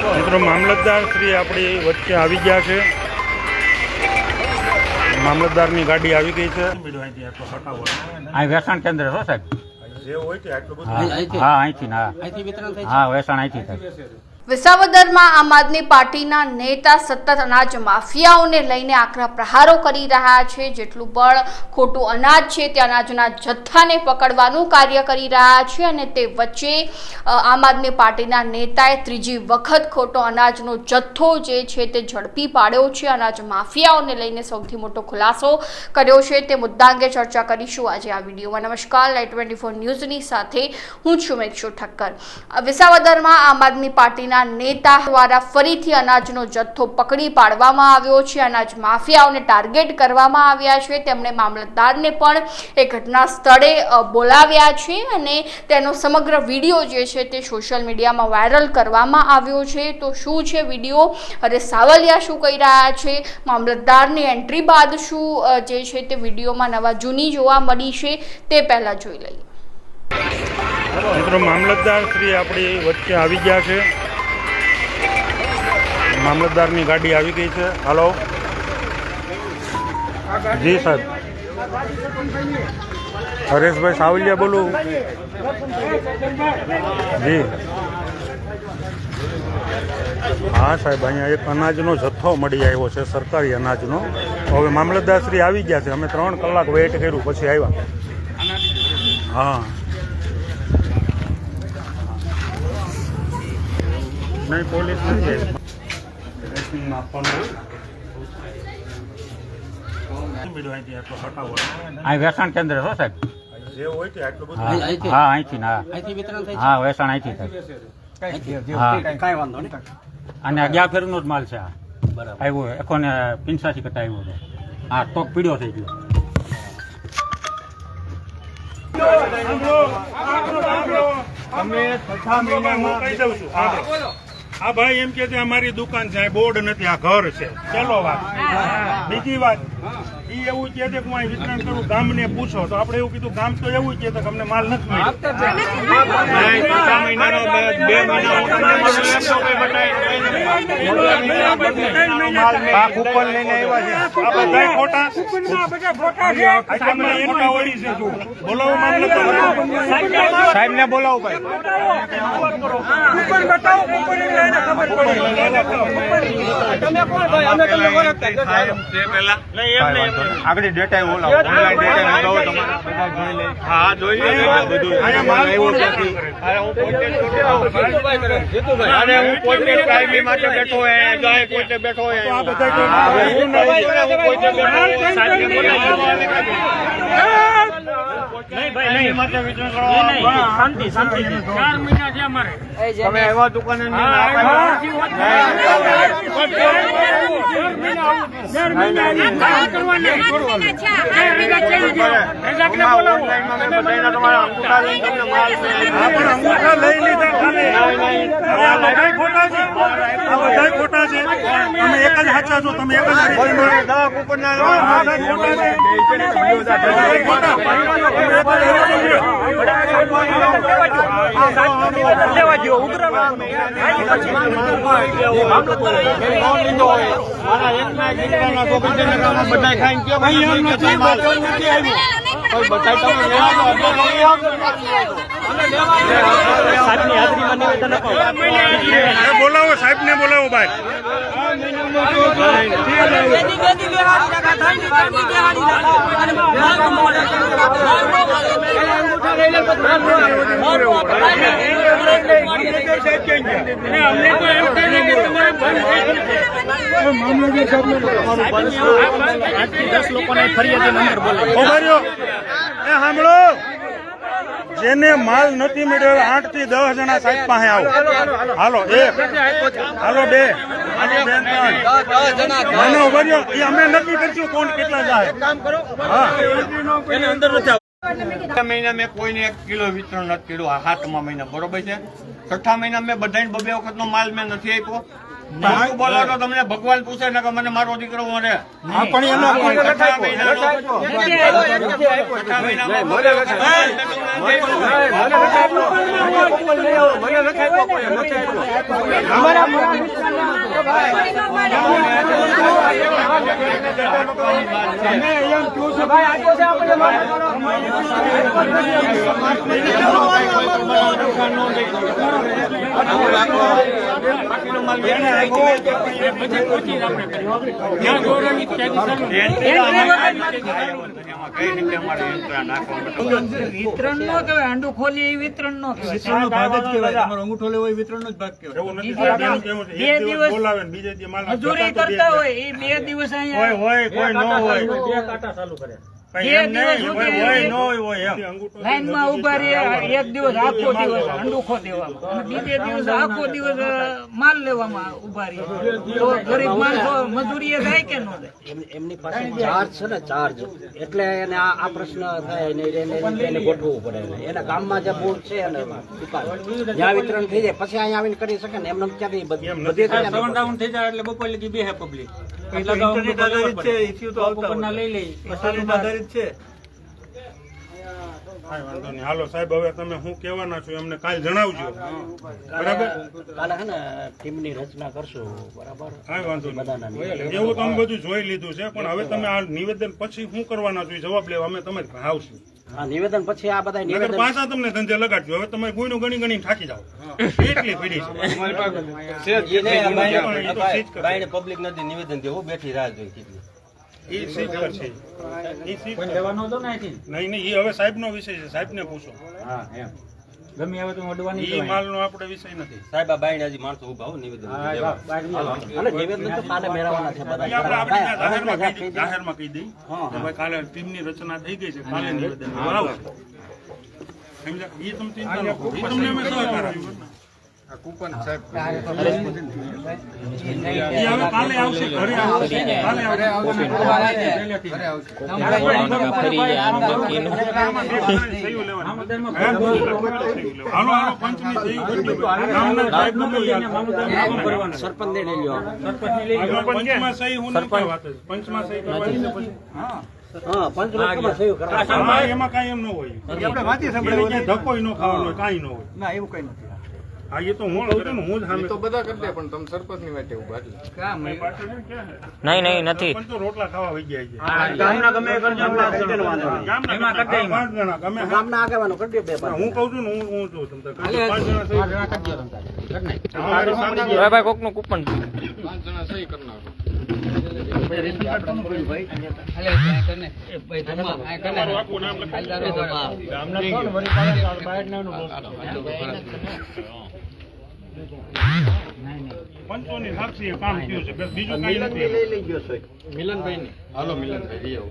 મિત્રો મામલતદાર શ્રી આપણી વચ્ચે આવી ગયા છે. મામલતદારની ગાડી આવી ગઈ છે. અહીં વેચાણ કેન્દ્ર છો સાહેબ? જે હોય તે આટલું હા બધું હા અહીંથી ના. હા વેચાણ અહીંથી થાય. વિસાવદરમાં આમ આદમી પાર્ટીના નેતા સતત અનાજ માફિયાઓને લઈને આકરા પ્રહારો કરી રહ્યા છે. જેટલું બળ ખોટું અનાજ છે તે અનાજના જથ્થાને પકડવાનું કાર્ય કરી રહ્યા છે અને તે વચ્ચે આમ આદમી પાર્ટીના નેતાએ ત્રીજી વખત ખોટો અનાજનો જથ્થો જે છે તે ઝડપી પાડ્યો છે. અનાજ માફિયાઓને લઈને સૌથી મોટો ખુલાસો કર્યો છે તે મુદ્દા અંગે ચર્ચા કરીશું. આજે આ વિડીયોમાં નમસ્કાર. લાઈટ ટ્વેન્ટી ફોર ન્યૂઝની સાથે હું છું મેક્ષુ ઠક્કર. વિસાવદરમાં આમ આદમી પાર્ટીના નેતા દ્વારા ફરીથી અનાજનો જથ્થો પકડી પાડવામાં આવ્યો છે. અનાજ માફિયાઓને ટાર્ગેટ કરવામાં આવ્યા છે. તેમણે મામલતદારને પણ એ ઘટના સ્થળે બોલાવ્યા છે અને તેનો સમગ્ર વીડિયો જે છે તે સોશિયલ મીડિયામાં વાયરલ કરવામાં આવ્યો છે. તો શું છે વીડિયો? અરે સાવલિયા શું કહી રહ્યા છે? મામલતદારની એન્ટ્રી બાદ શું જે છે તે વિડીયોમાં નવા જૂની જોવા મળી છે તે પહેલાં જોઈ લઈએ. મિત્રો મામલતદાર શ્રી આપણી વચ્ચે આવી ગયા છે. મામલતદારની ગાડી આવી ગઈ છે. હલો જી, સાહેબ. હરેશભાઈ સાવલિયા બોલું. જી. હા, સાહેબ, અહીંયા એક અનાજનો જથ્થો મળી આવ્યો છે, સરકારી અનાજનો. હવે મામલતદાર શ્રી આવી ગયા છે. અમે ત્રણ કલાક વેઇટ કર્યું, પછી આવ્યા. હા. નહીં, પોલીસ નથી રેશનિંગમાં આપવાનું હોય. બીજું અહીંથી આટલું હટાવો. અહીં વેચાણ કેન્દ્ર છો સાહેબ? જે હોય તે આટલું બધું હા. હા અહીંથી ના હા વેચાણ અહીંથી થાય. હા. અને ગયા ફેરનો જ માલ છે આ. આવ્યો એકોને પિંચાસી કટા આવ્યો છે. હા ટોક પીડ્યો થઈ ગયો. અમે છઠ્ઠા મહિનામાં કહી દઉં છું. હા. આ ભાઈ એમ કે છે અમારી દુકાન છે બોર્ડ નથી આ ઘર છે. ચલો વાત. બીજી વાત. ઈ એવું કહે છે કે હું અહીં વિતરણ કરું ગામને પૂછો. તો આપણે એવું કીધું ગામ તો એવું જ છે કે અમને માલ નથી મળ્યો. નહીં, છઠ્ઠા મહિનાનો બે- બે મહિના હું તમને એમ તો નહીં. માલ નહીં. આગળ ડેટા ઓલા ઓનલાઈન ડેટા મંગાવો તમારે. બધા જોઈ લે. હા જોઈ લે બધું. અહીંયા માલ કોણ નથી. અરે હું પોતે અરે હું પોતે પ્રાઇમરી માટે બેઠો હે ગાય પોતે બેઠો હે. તો આ બધા કોઈ હા, પોતે બેઠો નહીં ભાઈ નહીં માટે વિતરણ કરવા શાંતિ શાંતિ ચાર મહિના છે અમારે તમે એવા દુકાને ખોટા છે એક જ હાચા છો તમે એક જ ખોટા છે. બધાય ખોટા. તમે એક જ રીતે મારા એકના ગીરવાના તો વિજયનગરમાં બધા ખાઈ કેમ બોલાવો સાહેબ ને બોલાવો ભાઈ ઊભા રહ્યો. એ જેને માલ નથી મળ્યો આઠથી દસ જણા સાહેબ પાસે આવો હાલો એક હાલો બે એ અમે નક્કી કરશું કોણ કેટલા જાય મહિના મેં કોઈને એક કિલો વિતરણ નથી કર્યું સાતમા મહિના બરોબર છે છઠ્ઠા મહિના મેં બધા બબે વખતનો માલ મેં નથી આપ્યો બોલો તો તમને ભગવાન પૂછે ને કે મને મારો દીકરો મરે. એમાં કઈ રીતે અમારે યંત્ર નાખવા વિતરણ નો કહેવાય ખોલી એ વિતરણ નો કહેવાય. એવું નથી. સાહેબ, એનું કેવું છે, એક બે દિવસ ને મજૂરી કરતા હોય. એ બે દિવસ હોય અહીંયા હોય કોઈ ન હોય. બે એમ દિવસ નહીં, સુધી હોય હોય ન હોય હોય એમ. લાઈનમાં ઊભા રહે એક દિવસ આખો દિવસ અંડુખો દેવામાં. બીજે દિવસ આખો દિવસ માલ લેવામાં ઊભા રહે તો ગરીબ માણસો મજૂરીએ જાય કે ન એમની પાસે ચાર્જ છે ને ચાર્જ. એટલે એને આ પ્રશ્ન થાય એને ગોઠવવું પડે એના. ગામમાં જે બોર્ડ છે જ્યાં વિતરણ થઈ જાય પછી અહીંયા આવીને કરી શકે ને. એમને ક્યાંથી બધી બધી રીતે સવન ડાઉન થઈ જાય એટલે બપોર લગી બે પબ્લિક તો તો લઈ કાંઈ વાંધો નહીં. હાલો સાહેબ હવે તમે હું કહેવાના છો એમને કાલ જણાવજો. બરાબર? કાલે છે ને ટીમની રચના કરશું. બરાબર? કાંઈ વાંધો નહીં. એવું તમે બધું જોઈ લીધું છે પણ હવે તમે આ નિવેદન પછી શું કરવાના છો જવાબ લેવા અમે તમે આવશું. નિવેદન પછી આ બધા નિવેદન પાછા તમને ધંધે લગાડજો હવે તમે ગુણો ગણી ગણી થાકી જાઓ. એટલી પીડી છે? કરશે. પબ્લિક નથી નિવેદન દેવું બેઠી રાહ જોઈ કેટલી એ સીજ છે. એ સીજ લેવાનો હતો ને નહીં નહીં એ હવે સાહેબનો વિષય છે. સાહેબને પૂછો. હા એમ. ગમે આવે તો અડવાની એ માલનો આપણે વિષય નથી. સાહેબ આ બાઈને હજી માણસો ભાવ હો નિવેદન દેવા. અને નિવેદન તો કાલે મેળવવાના છે બધા આપણે જાહેરમાં કહી જાહેરમાં કહી દઈ. કે ભાઈ કાલે ટીમની રચના થઈ ગઈ છે કાલે નિવેદન. આવો સમજા ઈ એ તમે ચિંતા ન કરો. ઈ તમને અમે સહકાર આપ્યો. એ હવે કાલે આવશે ઘરે આવશે. કાલે આવશે. હાલો હાલો પંચમી સહી કરી દો. ગામના સાહેબનો બી યાદ. સરપંચ ને લઈ લો આગળ પંચમાં સહી હું નહીં કહેવા વાત છે. પંચમાં સહી કરવાની. છે પછી. હા પંચલોકમાં સહી કરવા હા, એમાં કઈ એમ ન હોય. એને ક્યાંય ધક્કોય ન ખાવાનો હોય, કાંઈ ન હોય. ના એવું કઈ નથી. હા એ તો હું છું ને હું જ સામે બધા કરી દે પણ તમે સરપંચની વાટે ઊભા નહીં નહીં નથી પણ તો રોટલા ખાવા વહી ગયા છે ગામના ગમે કરજો. ગામના કરતા પાંચ જણા ગમે ગામના આગેવાનો કરી બે પાંચ. હું કહું છું ને હું હું છું તમ પાંચ જણા સહી કરો. અમારી સામે ભાઈ કોકનું કૂપન. પંચોની સાક્ષી કામ થયું છે. બસ બીજું કાંઈ નથી. મિલનભાઈ હાલો મિલનભાઈ લઈ આવો